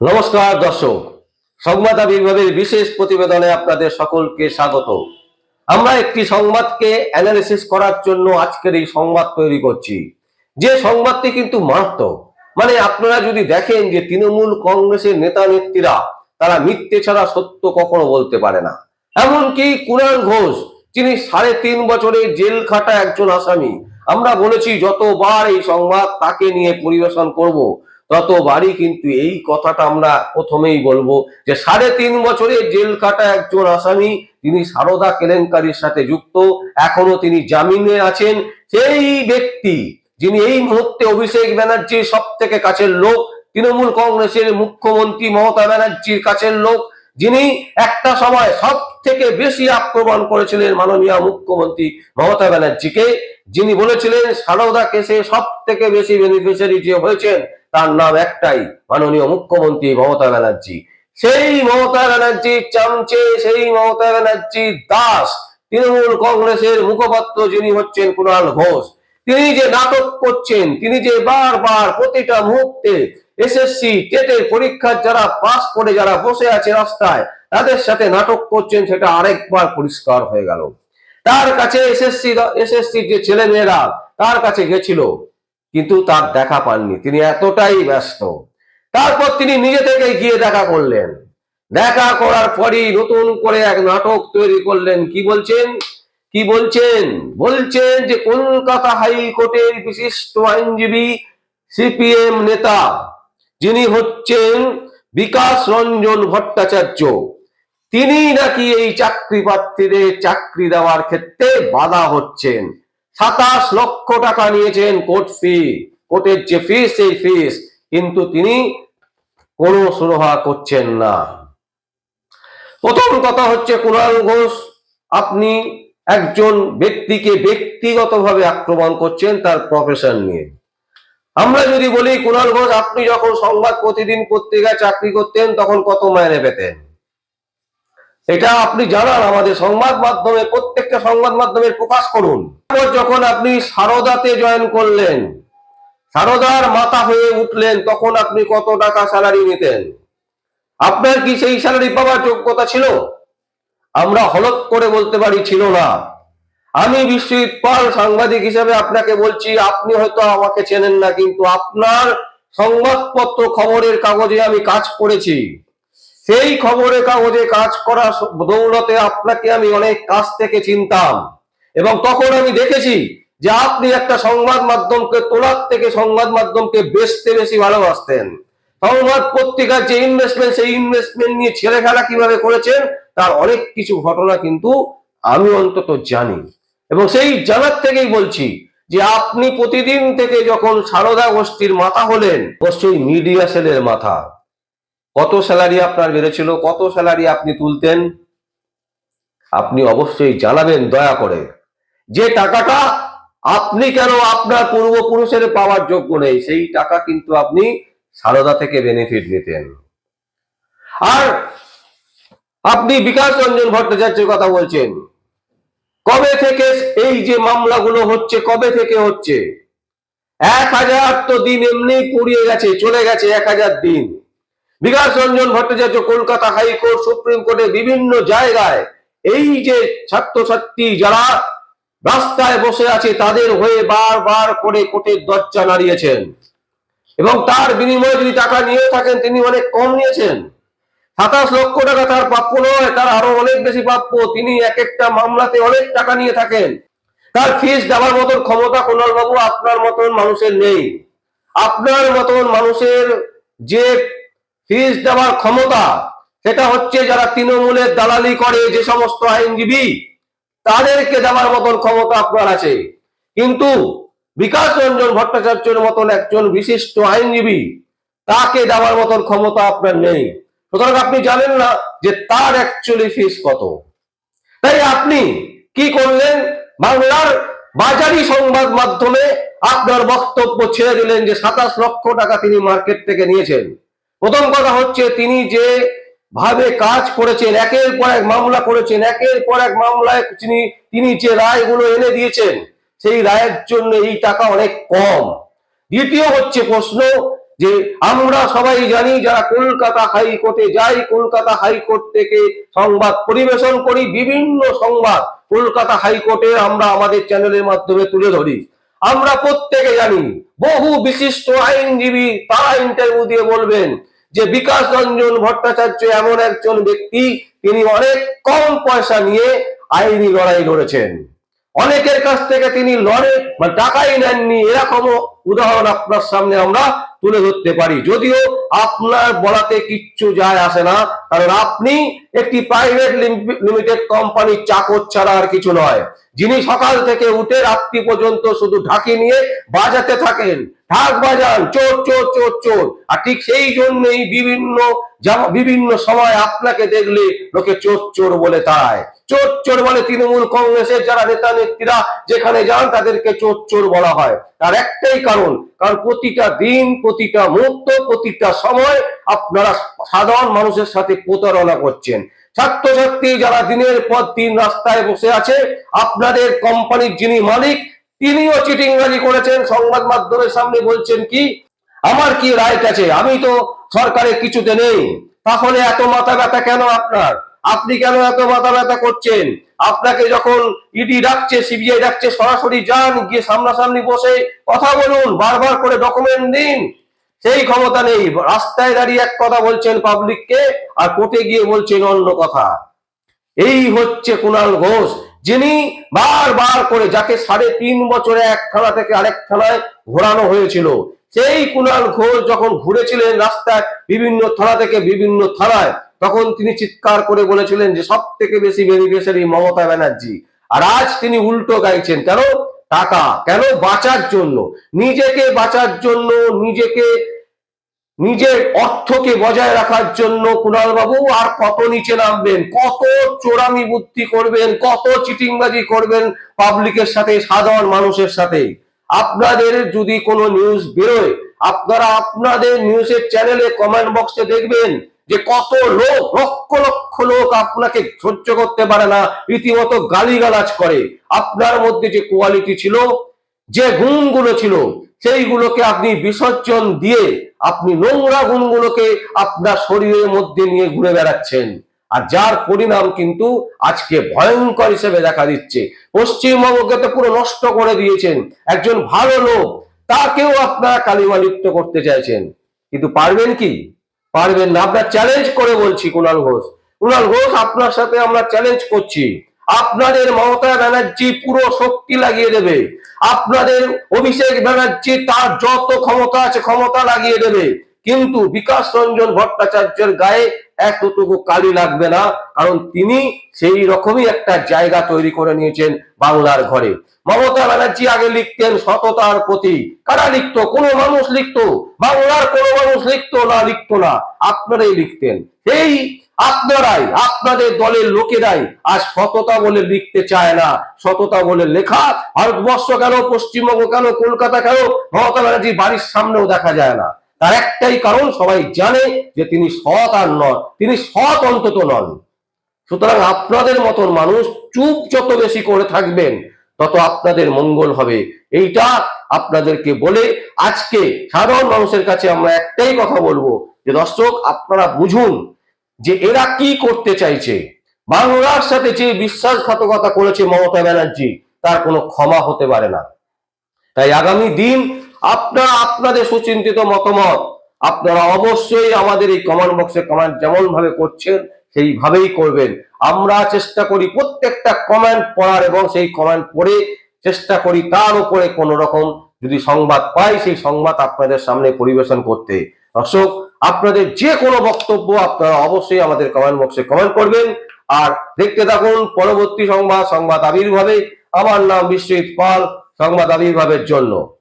নমস্কার, দর্শক। সংবাদ আবির্ভাবের বিশেষ প্রতিবেদনে আপনাদের সকলকে স্বাগত। আমরা একটি সংবাদকে অ্যানালিসিস করার জন্য আজকের এই সংবাদ তৈরি করছি। যে সংবাদটি কিন্তু মারাত্মক। মানে আপনারা যদি দেখেন যে তৃণমূল কংগ্রেসের নেতা নেত্রীরা, তারা মিথ্যে ছাড়া সত্য কখনো বলতে পারে না। এমনকি কুণাল ঘোষ, যিনি সাড়ে তিন বছরের জেল খাটা একজন আসামি আমরা বলেছি, যতবার এই সংবাদ তাকে নিয়ে পরিবেশন করব, ততবারই কিন্তু এই কথাটা আমরা প্রথমেই বলব যে সাড়ে তিন বছরের জেল কাটা একজন আসামি, তিনি সারদা কেলেঙ্কারির সাথে যুক্ত, এখনও তিনি জামিনে আছেন। সেই ব্যক্তি যিনি এই মুহূর্তে অভিষেক ব্যানার্জির সব থেকে কাছের লোক, তৃণমূল কংগ্রেসের মুখ্যমন্ত্রী মমতা ব্যানার্জির কাছের লোক যিনি একটা সময় সব থেকে বেশি আক্রমণ করেছিলেন মাননীয় মুখ্যমন্ত্রী মমতা ব্যানার্জিকে, যিনি বলেছিলেন সারদা কেসে সব থেকে বেশি বেনিফিশিয়ারি যে হয়েছেন, তার নাম একটাই মাননীয় মুখ্যমন্ত্রী মমতা ব্যানার্জি। সেই মমতা ব্যানার্জির চামচে, সেই মমতা ব্যানার্জির দাস, তৃণমূল কংগ্রেসের মুখপাত্র যিনি হচ্ছেন কুণাল ঘোষ। তিনি যে নাটক করছেন, তিনি যে বারবার প্রতিটা মুহূর্তে এসএসসি টেটের পরীক্ষার যারা পাস করে, যারা বসে আছে রাস্তায়, তাদের সাথে নাটক করছেন, সেটা আরেকবার পরিষ্কার হয়ে গেল। তার কাছে এসএসসি এসএসসি যে ছেলে মেয়েরা তার কাছে গেছিল, কিন্তু তার দেখা পাননি। তিনি এতটাই ব্যস্ত। তারপর তিনি নিজে থেকে গিয়ে দেখা করলেন। দেখা করার পরই নতুন করে এক নাটক তৈরি করলেন। কি বলছেন? কি বলছেন? বলছেন যে, কলকাতা হাইকোর্টের বিশিষ্ট আইনজীবী, সিপিএম নেতা যিনি হচ্ছেন বিকাশ রঞ্জন ভট্টাচার্য তিনি নাকি এই চাকরি প্রার্থীদের চাকরি দেওয়ার ক্ষেত্রে বাধা হচ্ছেন। সাতাশ লক্ষ টাকা নিয়েছেন কোর্ট ফি কোর্টের যে ফিস সেই ফিস কিন্তু তিনি কোনো সুরহা করছেন না। প্রথম কথা হচ্ছে, কুণাল ঘোষ, আপনি একজন ব্যক্তিকে ব্যক্তিগতভাবে আক্রমণ করছেন তার প্রফেশন নিয়ে। আমরা যদি বলি কুণাল ঘোষ, আপনি যখন সংবাদ প্রতিদিন পত্রিকায় চাকরি করতেন, তখন কত মাইনে পেতেন? এটা আপনি জানান, আমাদের সংবাদ মাধ্যমে, প্রত্যেকটা সংবাদ মাধ্যমে প্রকাশ করুন। যখন আপনি সারদাতে জয়েন করলেন, সারদার মাথা হয়ে উঠলেন, তখন আপনি কত টাকা স্যালারি নিতেন? আপনার কি সেই স্যালারি পাওয়ার যোগ্যতা ছিল? আমরা হলক করে বলতে পারি, ছিল না। আমি বিশ্বজিৎ পাল সাংবাদিক হিসেবে আপনাকে বলছি, আপনি হয়তো আমাকে চেনেন না, কিন্তু আপনার সংবাদপত্র খবরের কাগজে আমি কাজ করেছি। সেই খবরের কাগজে কাজ করা দৌলতে আপনাকে আমি অনেক কাছ থেকে চিনতাম। এবং তখন আমি দেখেছি যে আপনি একটা সংবাদ মাধ্যমকে, তোলার থেকে সংবাদ মাধ্যমকে বেচতে বেশি ভালোবাসতেন। সংবাদ পত্রিকার যে ইনভেস্টমেন্ট সেই ইনভেস্টমেন্ট নিয়ে ছেলে খেলা কীভাবে করেছেন, তার অনেক কিছু ঘটনা কিন্তু আমি অন্তত জানি। এবং সেই জানার থেকেই বলছি যে আপনি প্রতিদিন থেকে যখন সারদা গোষ্ঠীর মাথা হলেন, অবশ্যই মিডিয়া সেলের মাথা। কত স্যালারি আপনার বেড়েছিল, কত স্যালারি আপনি তুলতেন, আপনি অবশ্যই জানাবেন দয়া করে। যে টাকাটা আপনি কেন আপনার পূর্বপুরুষের পাওয়ার যোগ্য নেই, সেই টাকা কিন্তু আপনি সারদা থেকে বেনিফিট নিতেন। আর আপনি বিকাশ রঞ্জন ভট্টাচার্যের কথা বলছেন কবে থেকে এই যে মামলাগুলো হচ্ছে, কবে থেকে হচ্ছে? এক হাজার তো দিন এমনি পুড়িয়ে গেছে, চলে গেছে এক হাজার দিন। Bikash Ranjan Bhattacharya, Kolkata high court, supreme কোর্টে বিভিন্ন জায়গায় এই যে ছাত্রছাত্রী যারা রাস্তায় বসে আছে, তাদের হয়ে বারবার করে কোর্টের দরজা নাড়িয়েছেন। এবং তার বিনিময়ে যদি টাকা নিয়ে থাকেন, তিনি অনেক কম নিয়েছেন। সাতাশ লক্ষ টাকা তার প্রাপ্য নয়, তার আরও অনেক বেশি প্রাপ্য। তিনি এক একটা মামলাতে অনেক টাকা নিয়ে থাকেন। তার ফিস দেওয়ার মতন ক্ষমতা কুণাল বাবু আপনার মতন মানুষের নেই। আপনার মতন মানুষের যে ফিস দেওয়ার ক্ষমতা, সেটা হচ্ছে যারা তৃণমূলের দালালি করে যে সমস্ত আইনজীবী, তাদেরকে দেওয়ার মতন ক্ষমতা আপনার আছে। কিন্তু বিকাশ রঞ্জন ভট্টাচার্যের মতন একজন বিশিষ্ট আইনজীবী, তাকে দেওয়ার মতন ক্ষমতা আপনার নেই। সুতরাং আপনি জানেন না যে তার অ্যাকচুয়ালি ফিস কত। তাই আপনি কি করলেন? বাংলার বাজারি সংবাদ মাধ্যমে আপনার বক্তব্য ছেড়ে দিলেন যে সাতাশ লক্ষ টাকা তিনি মার্কেট থেকে নিয়েছেন। প্রথম কথা হচ্ছে তিনি যে ভাবে কাজ করেছেন, একের পর এক মামলা করেছেন, একের পর এক মামলায় তিনি তিনি যে রায়গুলো এনে দিয়েছেন, সেই রায়ের জন্য এই টাকা অনেক কম। দ্বিতীয় হচ্ছে প্রশ্ন যে আমরা সবাই জানি যারা কলকাতা হাইকোর্টে যাই, কলকাতা হাইকোর্ট থেকে সংবাদ পরিবেশন করি, বিভিন্ন সংবাদ কলকাতা হাইকোর্টে আমরা আমাদের চ্যানেলের মাধ্যমে তুলে ধরি। আমরা প্রত্যেকে জানি, বহু বিশিষ্ট আইনজীবী তারা ইন্টারভিউ দিয়ে বলবেন যে বিকাশ রঞ্জন ভট্টাচার্য এমন একজন ব্যক্তি, তিনি অনেক কম পয়সা নিয়ে আইনি লড়াই লড়েছেন। অনেকের কাছ থেকে তিনি লড়ে মানে টাকাই নেননি, এরকমও উদাহরণ আপনার সামনে আমরা তুলে ধরতে পারি। যদিও আপনার বলাতে কিচ্ছু যায় আসে না, কারণ আপনি একটি প্রাইভেট লিমিটেড কোম্পানির চাকর ছাড়া আর কিছু নয়। যিনি সকাল থেকে উঠে রাত্রি পর্যন্ত শুধু ঢাকি নিয়ে বাজাতে থাকেন ঢাক বাজান চোর চোর চোর চোর। আর ঠিক সেই জন্যই বিভিন্ন বিভিন্ন সময় আপনাকে দেখলে লোকে চোর চোর বলে তাই চোর চোর বলে তৃণমূল কংগ্রেসের যারা নেতা, নেত্রীরা, যেখানে যান তাদেরকে চোর চোর বলা হয়। তার একটাই কারণ কারণ প্রতিটা দিন, প্রতিটা মুহূর্ত, প্রতিটা সময় আপনারা সাধারণ মানুষের সাথে প্রতারণা করছেন। ছাত্রছাত্রী যারা দিনের পর দিন রাস্তায় বসে আছে, আপনাদের কোম্পানির যিনি মালিক তিনিও চিটিংবাজি করেছেন, সংবাদ মাধ্যমের সামনে বলছেন কি, আমার কি রাইট আছে? আমি তো সরকারের কিছুতে নেই। তাহলে এত মাথা ব্যথা কেন আপনার? আপনি কেন এত মাথা ব্যথা করছেন? আপনাকে যখন ইডি ডাকছে সিবিআই ডাকছে, সরাসরি যান, গিয়ে সামনাসামনি বসে কথা বলুন, বারবার করে ডকুমেন্ট দিন। সেই ক্ষমতা নেই। রাস্তায় দাঁড়িয়ে এক কথা বলছেন পাবলিককে আর কোর্টে গিয়ে বলছেন অন্য কথা। এই হচ্ছে কুণাল ঘোষ। যিনি বারবার করে যাকে সাড়ে তিন বছরে এক থানা থেকে আরেক থানায় ঘোরানো হয়েছিল, সেই কুণাল ঘোষ যখন ঘুরেছিলেন রাস্তায় বিভিন্ন থানা থেকে বিভিন্ন থানায়, তখন তিনি চিৎকার করে বলেছিলেন যে সব থেকে বেশি বেনিফিশিয়ারি মমতা ব্যানার্জি। আর আজ তিনি উল্টো গাইছেন, কেন? টাকা। কেন? বাঁচার জন্য। নিজেকে বাঁচার জন্য নিজেকে নিজের অর্থকে বজায় রাখার জন্য কুণাল বাবু আর কত নিচে নামবেন, কত চোরামি বুদ্ধি করবেন, কত চিটিংবাজি করবেন পাবলিকের সাথে, সাধারণ মানুষের সাথে। আপনাদের যদি কোনো নিউজ বেরোয়, আপনারা আপনাদের নিউজের চ্যানেলে কমেন্ট বক্সে দেখবেন যে কত লোক, লক্ষ লক্ষ লোক আপনাকে সহ্য করতে পারে না, রীতিমতো গালিগালাজ করে। আপনার মধ্যে যে কোয়ালিটি ছিল, যে গুণগুলো ছিল সেইগুলোকে আপনি বিসর্জন দিয়ে আপনি নোংরা গুণগুলোকে আপনার শরীরের মধ্যে নিয়ে ঘুরে বেড়াচ্ছেন। আর যার পরিণাম কিন্তু আজকে ভয়ঙ্কর হিসেবে দেখা দিচ্ছে। পশ্চিমবঙ্গকে তো পুরো নষ্ট করে দিয়েছেন একজন ভালো লোক, তাকেও আপনারা কালিমা লিপ্ত করতে চাইছেন। কিন্তু পারবেন কি? পারবেন না। আপনার চ্যালেঞ্জ করে বলছি কুণাল ঘোষ। কুণাল ঘোষ, আপনার সাথে আমরা চ্যালেঞ্জ করছি। আপনাদের মমতা ব্যানার্জি পুরো শক্তি লাগিয়ে দেবে। আপনাদের অভিষেক ব্যানার্জি তার যত ক্ষমতা আছে ক্ষমতা লাগিয়ে দেবে। কিন্তু বিকাশ রঞ্জন ভট্টাচার্যের গায়ে এতটুকু কালি লাগবে না, কারণ তিনি সেই রকমই একটা জায়গা তৈরি করে নিয়েছেন বাংলার ঘরে। মমতা ব্যানার্জি আগে লিখতেন সততার প্রতি। কারা লিখতো? কোন মানুষ লিখতো। বাংলার কোনো মানুষ লিখতো না লিখতো না। আপনারাই লিখতেন। সেই আপনারাই, আপনাদের দলের লোকেরাই আজ সততা বলে লিখতে চায় না। সততা বলে লেখা, ভারতবর্ষ কেন, পশ্চিমবঙ্গ কেন, কলকাতা কেন, মমতা ব্যানার্জি বাড়ির সামনেও দেখা যায় না। তার একটাই কারণ, সবাই জানে যে তিনি সৎ আর নন। তিনি সৎ অন্তত নন। সুতরাং আপনাদের মতন মানুষ চুপ যত বেশি করে থাকবেন, তত আপনাদের মঙ্গল হবে। এইটা আপনাদেরকে বলে আজকে সাধারণ মানুষের কাছে আমরা একটাই কথা বলব যে, দর্শক, আপনারা বুঝুন যে এরা কি করতে চাইছে। বাংলার সাথে যে বিশ্বাসঘাতকতা করেছে মমতা ব্যানার্জি, তার কোনো ক্ষমা হতে পারে না। তাই আগামী দিন আপনারা আপনাদের সুচিন্তিত মতামত আপনারা অবশ্যই আমাদের এই কমেন্ট বক্সে কমেন্ট যেমন ভাবে করছেন, সেইভাবেই করবেন। আমরা চেষ্টা করি প্রত্যেকটা কমেন্ট পড়ার এবং সেই কমেন্ট পড়ে চেষ্টা করি তার উপরে কোনো রকম যদি সংবাদ পাই, সেই সংবাদ আপনাদের সামনে পরিবেশন করতে। দর্শক, আপনাদের যে কোনো বক্তব্য আপনারা অবশ্যই আমাদের কমেন্ট বক্সে কমেন্ট করবেন। আর দেখতে থাকুন পরবর্তী সংবাদ সংবাদ আবির্ভাবে। আমার নাম বিশ্বজিৎ পাল, সংবাদ আবির্ভাবের জন্য।